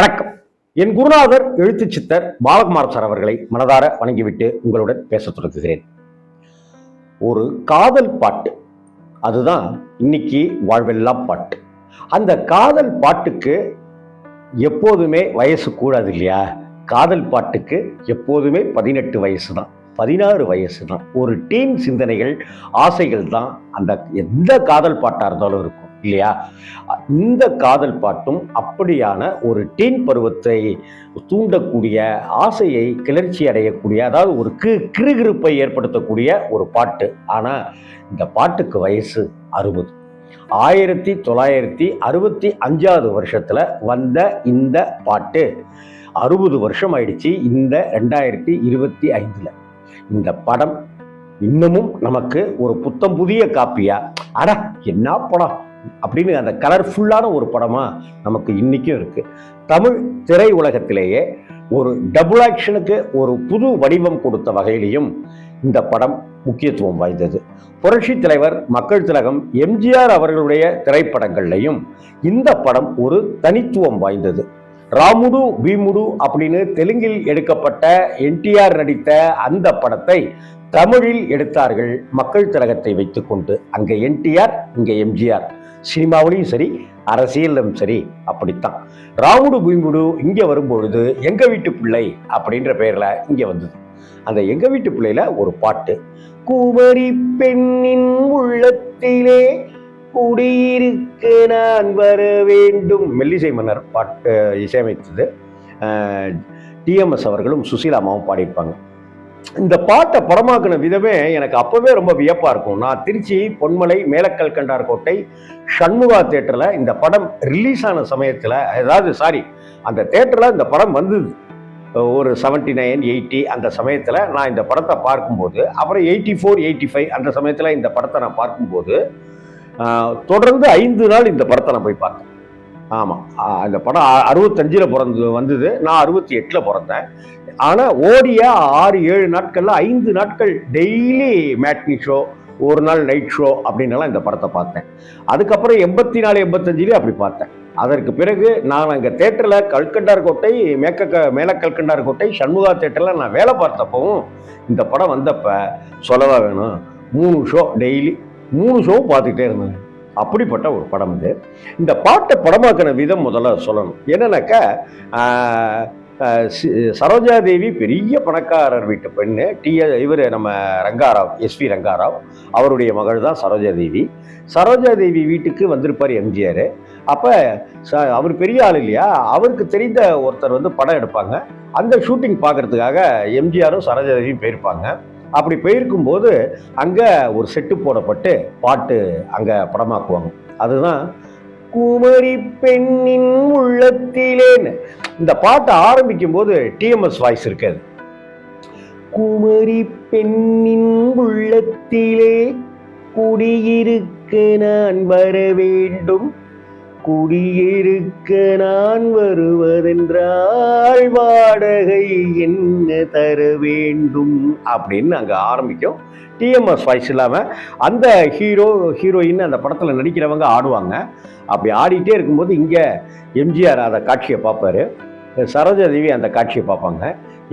வணக்கம். என் குருநாதர் எழுத்து சித்தர் பாலகுமார் சார் அவர்களை மனதார வணங்கிவிட்டு உங்களுடன் பேச தொடங்குகிறேன். ஒரு காதல் பாட்டு. அதுதான் இன்னைக்கு வாழ்வெல்லாம் பாட்டு. அந்த காதல் பாட்டுக்கு எப்போதுமே வயசு கூடாது இல்லையா? காதல் பாட்டுக்கு எப்போதுமே பதினெட்டு வயசு தான் பதினாறு வயசு தான் ஒரு டீன் சிந்தனைகள் ஆசைகள் தான் அந்த எந்த காதல் பாட்டாக இருந்தாலும் இருக்கும். இல்லையா? இந்த காதல் பாட்டும் அப்படியான ஒரு டீன் பருவத்தை தூண்டக்கூடிய ஆசையை கிளர்ச்சி அடையக்கூடிய அதாவது ஒரு கி கிருகிருப்பை ஏற்படுத்தக்கூடிய ஒரு பாட்டு. ஆனால் இந்த பாட்டுக்கு வயசு அறுபது. ஆயிரத்தி தொள்ளாயிரத்தி அறுபத்தி அஞ்சாவது வருஷத்தில் வந்த இந்த பாட்டு. அறுபது வருஷம் ஆயிடுச்சு இந்த ரெண்டாயிரத்தி இருபத்தி ஐந்தில். இந்த படம் இன்னமும் நமக்கு ஒரு புத்தம் புதிய காப்பியா? அட என்ன படம்? அப்படின்னு அந்த கலர்ஃபுல்லான ஒரு படமாக நமக்கு இன்னைக்கும் இருக்குது தமிழ் திரை உலகத்திலேயே ஒரு டபுள் ஆக்ஷனுக்கு ஒரு புது வடிவம் கொடுத்த வகையிலையும் இந்த படம் முக்கியத்துவம் வாய்ந்தது. புரட்சி தலைவர் மக்கள் திலகம் எம்ஜிஆர் அவர்களுடைய திரைப்படங்கள்லையும் இந்த படம் ஒரு தனித்துவம் வாய்ந்தது. ராமுடு பீமுடு அப்படின்னு தெலுங்கில் எடுக்கப்பட்ட என்டிஆர் நடித்த அந்த படத்தை தமிழில் எடுத்தார்கள் மக்கள் திலகத்தை வைத்துக்கொண்டு. அங்கே என்டிஆர் இங்கே எம்ஜிஆர். சினிமாவிலையும் சரி அரசியலும் சரி அப்படித்தான். ராமுடு பூமிடு இங்கே வரும்பொழுது எங்கள் வீட்டு பிள்ளை அப்படின்ற பெயரில் இங்கே வந்தது. அந்த எங்கள் வீட்டு பிள்ளையில் ஒரு பாட்டு குமரி பெண்ணின் உள்ளத்திலே குடியிருக்க நான் வர வேண்டும். மெல்லிசை மன்னர் பாட்டு இசையமைத்தது டிஎம்எஸ் அவர்களும் சுசீலாமாவும் பாடியிருப்பாங்க. இந்த பாட்டை படமாக்கின விதமே எனக்கு அப்பவே ரொம்ப வியப்பா இருக்கும். நான் திருச்சி பொன்மலை மேலக்கல் கண்டார் கோட்டை சண்முகா தேட்டரில் இந்த படம் ரிலீஸ் ஆன சமயத்தில் அதாவது சாரி அந்த தேட்டரில் இந்த படம் வந்தது. ஒரு செவன்டி நைன் எயிட்டி அந்த சமயத்தில் நான் இந்த படத்தை பார்க்கும்போது அப்புறம் எயிட்டி ஃபோர் எயிட்டி ஃபைவ் அந்த சமயத்தில் இந்த படத்தை நான் பார்க்கும்போது தொடர்ந்து ஐந்து நாள் இந்த படத்தை நான் போய் பார்த்தேன். ஆமாம் அந்த படம் அறுபத்தஞ்சில் பிறந்து வந்தது. நான் அறுபத்தி எட்டில் பிறந்தேன். ஆனால் ஓடிய ஆறு ஏழு நாட்களில் ஐந்து நாட்கள் டெய்லி மேட்னி ஷோ ஒரு நாள் நைட் ஷோ அப்படின்னலாம் இந்த படத்தை பார்த்தேன். அதுக்கப்புறம் எண்பத்தி நாலு எண்பத்தஞ்சிலே அப்படி பார்த்தேன். அதற்கு பிறகு நான் அங்கே தேட்டரில் கல்கண்டார் கோட்டை மேக்க மேல கல்கண்டார் கோட்டை சண்முகா தேட்டரில் நான் வேலை பார்த்தப்பவும் இந்த படம் வந்தப்போ சொல்லவா வேணும்? மூணு ஷோ டெய்லி மூணு ஷோவும் பார்த்துக்கிட்டே இருந்தேன். அப்படிப்பட்ட ஒரு படம் இது. இந்த பாட்டை படமாக்கின விதம் முதல்ல சொல்லணும். என்னன்னாக்கா சரோஜா தேவி பெரிய பணக்காரர் வீட்டு பெண்ணு. டி இவர் நம்ம ரங்காராவ் எஸ்வி ரங்காராவ். அவருடைய மகள் தான் சரோஜா தேவி சரோஜா தேவி வீட்டுக்கு வந்திருப்பார் எம்ஜிஆர். அப்போ ச அவர் பெரிய ஆள் இல்லையா? அவருக்கு தெரிந்த ஒருத்தர் வந்து படம் எடுப்பாங்க. அந்த ஷூட்டிங் பார்க்கறதுக்காக எம்ஜிஆரும் சரோஜா தேவியும் போயிருப்பாங்க. அப்படி போயிருக்கும்போது அங்கே ஒரு செட்டு போடப்பட்டு பாட்டு அங்கே படமாக்குவாங்க. அதுதான் குமரி பெண்ணின் உள்ளத்திலேன்னு இந்த பாட்டை ஆரம்பிக்கும் போது டிஎம்எஸ் வாய்ஸ் இருக்காது. குமரி பெண்ணின் உள்ளத்திலே குடியிருக்க நான் வர வேண்டும். குடியிருக்க நான் வருவதென்றால் வாடகை என்ன தர வேண்டும்? அப்படின்னு அங்கே ஆரம்பிக்கும். டிஎம்எஸ் வாய்ஸ் இல்லாமல் அந்த ஹீரோ ஹீரோயின் அந்த படத்தில் நடிக்கிறவங்க ஆடுவாங்க. அப்படி ஆடிட்டே இருக்கும்போது இங்கே எம்ஜிஆர் அந்த காட்சியை பார்ப்பாரு. சரோஜாதேவி அந்த காட்சியை பார்ப்பாங்க.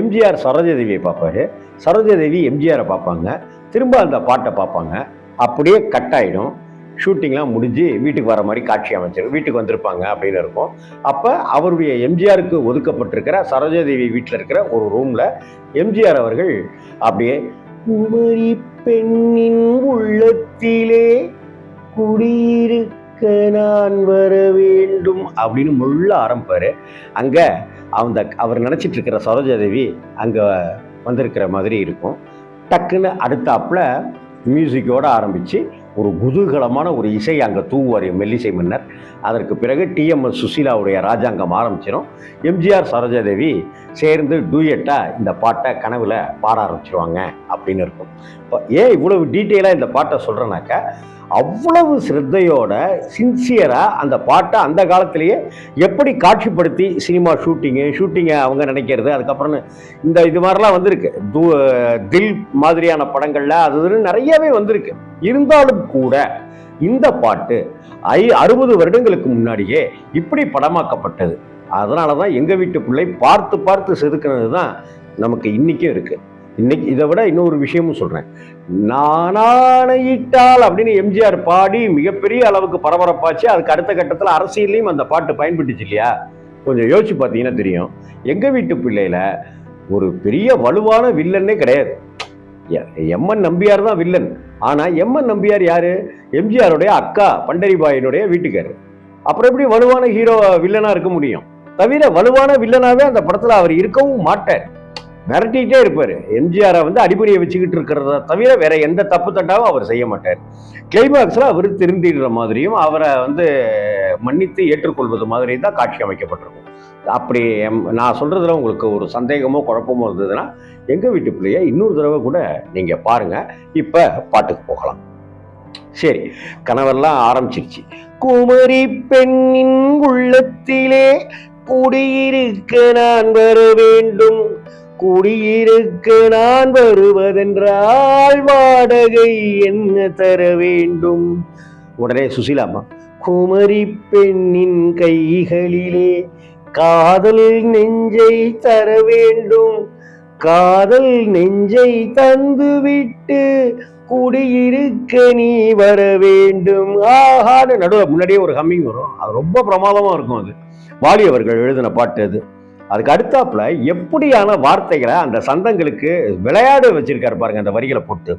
எம்ஜிஆர் சரோஜாதேவியை பார்ப்பாரு. சரோஜாதேவி எம்ஜிஆரை பார்ப்பாங்க. திரும்ப அந்த பாட்டை பார்ப்பாங்க. அப்படியே கட் ஆகிடும் ஷூட்டிங்லாம் முடிஞ்சு வீட்டுக்கு வர மாதிரி காட்சி அமைச்சர் வீட்டுக்கு வந்திருப்பாங்க அப்படின்னு இருக்கும். அப்போ அவருடைய எம்ஜிஆருக்கு ஒதுக்கப்பட்டிருக்கிற சரோஜாதேவி வீட்டில் இருக்கிற ஒரு ரூமில் எம்ஜிஆர் அவர்கள் அப்படியே குமரி பெண்ணின் உள்ளத்திலே குடியிருக்க நான் வர வேண்டும் அப்படின்னு முள்ள ஆரம்பிப்பார். அங்கே அந்த அவர் நினச்சிட்டு இருக்கிற சரோஜாதேவி அங்கே வந்திருக்கிற மாதிரி இருக்கும். டக்குன்னு அடுத்தாப்புல மியூசிக்கோடு ஆரம்பித்து ஒரு குதூகலமான ஒரு இசை அங்கே தூவுவார் மெல்லிசை மன்னர் அதற்கு பிறகு டிஎம்எஸ் சுசீலாவுடைய ராஜாங்கம் ஆரம்பிச்சிடும் எம்ஜிஆர் சரோஜாதேவி சேர்ந்து டூயட்டாக இந்த பாட்டை கனவில் பாட ஆரம்பிச்சிருவாங்க அப்படின்னு இருக்கும். இப்போ ஏன் இவ்வளவு டீட்டெயிலாக இந்த பாட்டை சொல்கிறேன்னாக்கா அவ்வளவு சிரத்தையோட சின்சியராக அந்த பாட்டை அந்த காலத்திலேயே எப்படி காட்சிப்படுத்தி சினிமா ஷூட்டிங்கு ஷூட்டிங்கை அவங்க நினைக்கிறது? அதுக்கப்புறம் இந்த இது மாதிரிலாம் வந்திருக்கு. து தில் மாதிரியான படங்களில் அது நிறையவே வந்திருக்கு. இருந்தாலும் கூட இந்த பாட்டு ஐ அறுபது வருடங்களுக்கு முன்னாடியே இப்படி படமாக்கப்பட்டது. அதனால தான் எங்கள் வீட்டு பிள்ளை பார்த்து பார்த்து செதுக்கினது தான் நமக்கு இன்றைக்கும் இருக்குது இன்னைக்கு இதை விட இன்னொரு விஷயமும் சொல்கிறேன் நானானையிட்டால் அப்படின்னு எம்ஜிஆர் பாடி மிகப்பெரிய அளவுக்கு பரபரப்பாச்சு. அதுக்கு அடுத்த கட்டத்தில் அரசியல்லையும் அந்த பாட்டு பயன்பட்டுச்சு இல்லையா? கொஞ்சம் யோசிச்சு பார்த்தீங்கன்னா தெரியும். எங்கள் வீட்டு பிள்ளையில் ஒரு பெரிய வலுவான வில்லன்னே கிடையாது. எம்என் நம்பியார் தான் வில்லன். ஆனால் எம்என் நம்பியார் யார்? எம்ஜிஆருடைய அக்கா பண்டரிபாயினுடைய வீட்டுக்காரர். அப்புறம் எப்படி வலுவான ஹீரோ வில்லனாக இருக்க முடியும்? தவிர வலுவான வில்லனாகவே அந்த படத்தில் அவர் இருக்கவும் மாட்டார். மிரட்டிகிட்டே இருப்பார். எம்ஜிஆரை வந்து அடிப்படையை வச்சுக்கிட்டு இருக்கிறத தவிர வேற எந்த தப்பு தட்டாவும் அவர் செய்ய மாட்டார். கிளைமாக்ஸில் அவர் திருந்திடுற மாதிரியும் அவரை வந்து மன்னித்து ஏற்றுக்கொள்வது மாதிரி தான் காட்சி அமைக்கப்பட்டிருக்கும். அப்படி எம்- நான் சொல்கிறதுல உங்களுக்கு ஒரு சந்தேகமோ குழப்பமோ இருந்ததுன்னா எங்கள் வீட்டு பிள்ளைய இன்னொரு தடவை கூட நீங்கள் பாருங்கள் இப்போ பாட்டுக்கு போகலாம். சரி கனவெல்லாம் ஆரம்பிச்சிருச்சு. குமரி பெண்ணின் உள்ளத்திலே குடியிருக்க நான் வர வேண்டும். குடியிருக்க நான் வருவதென்றால் வாடகை என்ன தர வேண்டும்? உடனே சுசிலாமா குமரி பெண்ணின் கைகளிலே காதல் நெஞ்சை தர வேண்டும். காதல் நெஞ்சை தந்துவிட்டு குடியிருக்க நீ வர வேண்டும். ஆஹான்னு நடுவில் முன்னாடியே ஒரு ஹம்மிங் வரும். அது ரொம்ப பிரமாதமா இருக்கும் அது. வாலி அவர்கள் எழுதின பாட்டு அது. அதுக்கு அடுத்தாப்புல எப்படியான வார்த்தைகளை அந்த சந்தங்களுக்கு விளையாட வச்சிருக்காரு பாருங்க அந்த வரிகளை போட்டு.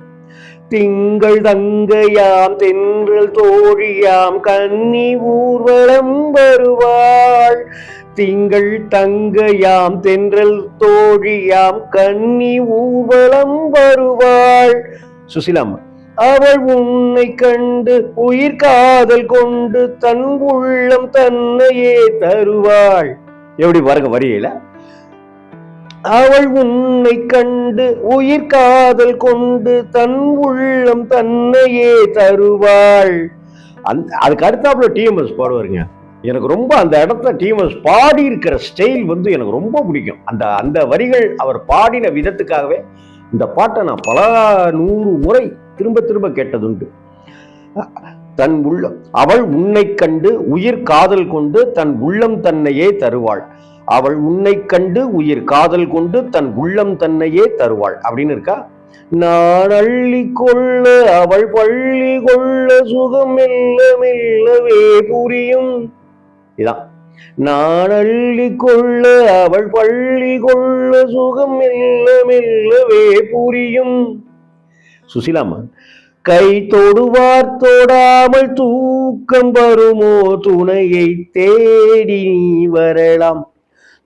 திங்கள் தங்கையாம் தென்றல் தோழியாம் கன்னி ஊர்வலம் வருவாள். திங்கள் தங்கையாம் தென்றல் தோழியாம் கன்னி ஊர்வலம் வருவாள். சுசிலாம் அவள் உன்னை கண்டு உயிர் காதல் கொண்டு தன் உள்ளம் தன்னையே தருவாள். எப்படி பாருங்க வரியில? அவள் உன்னை கண்டு உயிர் காதல் கொண்டு தன் உள்ளம் தன்னையே தருவாள். அந்த அதுக்கு அடுத்தாப்புல டிஎம்எஸ் பாடுவாருங்க. எனக்கு ரொம்ப அந்த இடத்துல டிஎம்எஸ் பாடி இருக்கிற ஸ்டைல் வந்து எனக்கு ரொம்ப பிடிக்கும். அந்த அந்த வரிகள் அவர் பாடின விதத்துக்காகவே இந்த பாட்டை நான் பல நூறு முறை திரும்ப திரும்ப கேட்டதுண்டு. தன் உள்ளம். அவள் உன்னை கண்டு உயிர் காதல் கொண்டு தன் உள்ளம் தன்னையே தருவாள். அவள் உன்னை கண்டு உயிர் காதல் கொண்டு தன் உள்ளம் தன்னையே தருவாள். அப்படின்னு இருக்கா? நான் அள்ளி கொள்ள அவள் பள்ளி கொள்ள சுகம் மெல்ல மெல்லவே புரியும். இதான். நான் அள்ளி கொள்ள அவள் பள்ளி கொள்ள சுகம் மெல்ல மெல்லவே புரியும். சுசிலாமா கை தொடுவார் தொடாமல் தூக்கம் வருமோ? துணையை தேடி நீ வரலாம்.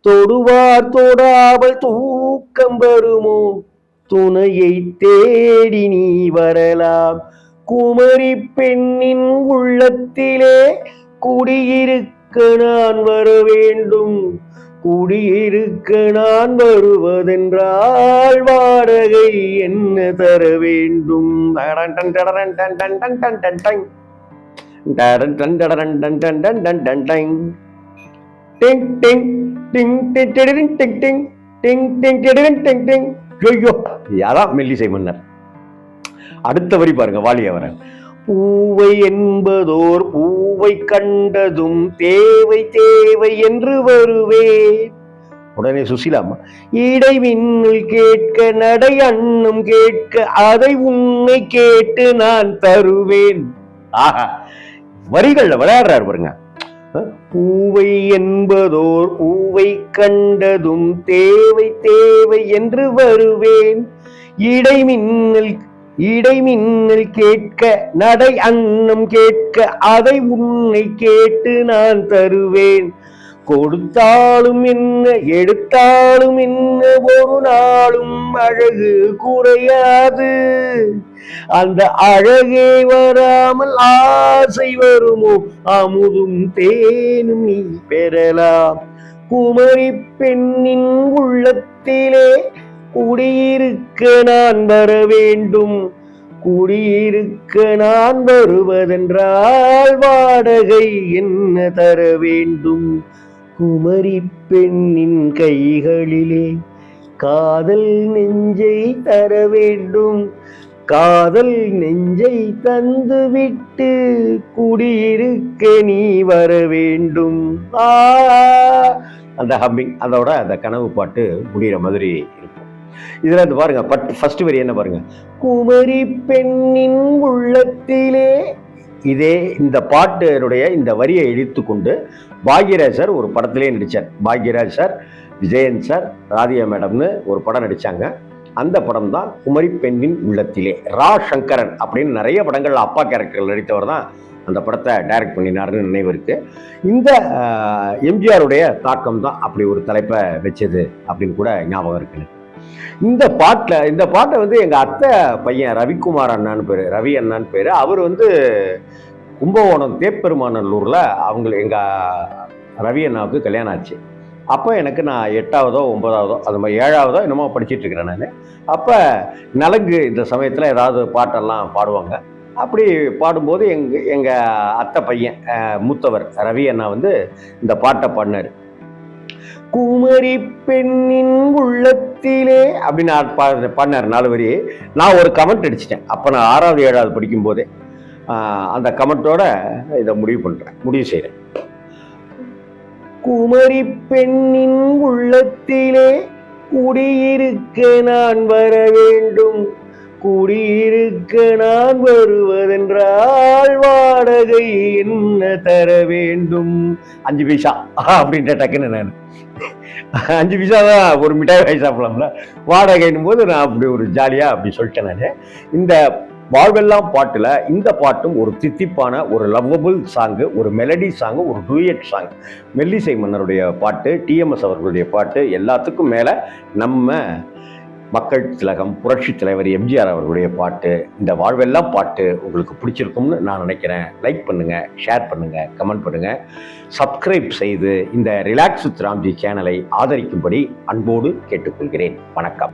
தொடுவார் தொடாமல் தூக்கம் வருமோ? துணையை தேடி நீ வரலாம். குமரி பெண்ணின் உள்ளத்திலே குடியிருக்க நான் வர வேண்டும். குடியிருக்க நான் வருவதென்றால் வாடகை என்ன தர வேண்டும் டடன் டன் டன் டன் டிங் டிங் மெல்லிசை மன்னர் அடுத்த வரி பாருங்க வாலியவரன் பூவை என்பதோர் பூவை கண்டதும் தேவை தேவை என்று வருவேன் உடனே சுசிலாமா இடை மின்னல் கேட்க நடை அண்ணும் கேட்க அதை உன்னை கேட்டு நான் தருவேன். ஆஹா வரிகள்ல விளையாடுறாரு பாருங்க. பூவை என்பதோர் பூவை கண்டதும் தேவை தேவை என்று வருவேன். இடை மின்னல் இடைமின்னல் கேட்க நடை அன்னம் கேட்க அதை உன்னை கேட்டு நான் தருவேன். கொடுத்தாலும் என்ன எடுத்தாலும் என்ன ஒரு நாளும் அழகு குறையாது. அந்த அழகே வராமல் ஆசை வருமோ அமுதும் தேனும் நீ பெறலாம். குமரி பெண்ணின் உள்ளத்திலே குடியிருக்க நான் வர வேண்டும். குடியிருக்க நான் வருவதென்றால் வாடகை என்ன தர வேண்டும்? குமரி பெண்ணின் கைகளிலே காதல் நெஞ்சை தர வேண்டும். காதல் நெஞ்சை தந்துவிட்டு குடியிருக்க நீ வர வேண்டும். ஆ. அந்த ஹம்மிங் அதோட அந்த கனவு பாட்டு முடிகிற மாதிரி இருக்கும். இதில் இந்த பாருங்க பட் ஃபர்ஸ்ட் வரி என்ன பாருங்க? குமரி பெண்ணின் உள்ளத்திலே இதே இந்த பாட்டினுடைய இந்த வரியை இடித்துக்கொண்டு பாக்யராஜ் சார் ஒரு படத்திலே நடித்தார் பாக்யராஜ் சார் விஜயன் சார் ராதியா மேடம்னு ஒரு படம் நடித்தாங்க அந்த படம் தான் குமரி பெண்ணின் உள்ளத்திலே ரா சங்கரன் அப்படின்னு நிறைய படங்கள் அப்பா கேரக்டர்கள் நடித்தவர் தான் அந்த படத்தை டைரக்ட் பண்ணினாருன்னு நினைவு இருக்கு. இந்த எம்ஜிஆருடைய தாக்கம் தான் அப்படி ஒரு தலைப்பை வச்சது அப்படின்னு கூட ஞாபகம் இருக்குது இந்த பாட்டில் இந்த பாட்டை வந்து எங்கள் அத்தை பையன் ரவிக்குமார் அண்ணான்னு பேர் ரவி அண்ணான்னு பேர். அவர் வந்து கும்பகோணம் தேப்பெருமாநல்லூரில் அவங்க எங்கள் ரவி அண்ணாவுக்கு கல்யாணம் ஆச்சு. அப்போ எனக்கு நான் எட்டாவதோ ஒன்பதாவதோ அது மாதிரி ஏழாவதோ என்னமோ படிச்சிட்டு இருக்கிறேன் நான். அப்போ நலங்கு இந்த சமயத்தில் ஏதாவது பாட்டெல்லாம் பாடுவாங்க. அப்படி பாடும்போது எங்கள் எங்கள் அத்தை பையன் மூத்தவர் ரவி அண்ணா வந்து இந்த பாட்டை பாடினார். குமரி பெண்ணின் உள்ளத்திலே அப்படின்னு ஆ- பாடினார் நாலு வரி. நான் ஒரு கமெண்ட் அடிச்சிட்டேன். அப்போ நான் ஆறாவது ஏழாவது படிக்கும்போதே ஆஹ், அந்த கமெண்ட்டோட இதை முடிவு பண்ணுறேன் முடிவு செய்கிறேன் குமரி பெண்ணின் உள்ளத்திலே குடியிருக்க நான் வர வேண்டும். குடியிருக்க நான் வருவதென்றால் வாடகை என்ன தர வேண்டும்? அஞ்சு பைசா. அப்படின்ட்டு டக்குன்னு நான். அஞ்சு பைசா தான் ஒரு மிட்டாய் வாங்கி சாப்பிடலாம்ல. வாடகைன்னும் போது நான் அப்படி ஒரு ஜாலியாக அப்படி சொல்லிட்டேன் நான். இந்த வாழ்வெல்லாம் பாட்டில் இந்த பாட்டும் ஒரு தித்திப்பான ஒரு லவ்வபுள் சாங்கு ஒரு மெலடி சாங்கு ஒரு டூயட் சாங் மெல்லிசை மன்னருடைய பாட்டு டிஎம்எஸ் அவர்களுடைய பாட்டு எல்லாத்துக்கும் மேலே நம்ம மக்கள் திலகம் புரட்சி தலைவர் எம்ஜிஆர் அவர்களுடைய பாட்டு இந்த வாழ்வெல்லாம் பாட்டு உங்களுக்கு பிடிச்சிருக்கும்னு நான் நினைக்கிறேன். லைக் பண்ணுங்கள் ஷேர் பண்ணுங்கள் கமெண்ட் பண்ணுங்கள் சப்ஸ்கிரைப் செய்து இந்த ரிலாக்ஸ் வித் ராம்ஜி சேனலை ஆதரிக்கும்படி அன்போடு கேட்டுக்கொள்கிறேன். வணக்கம்.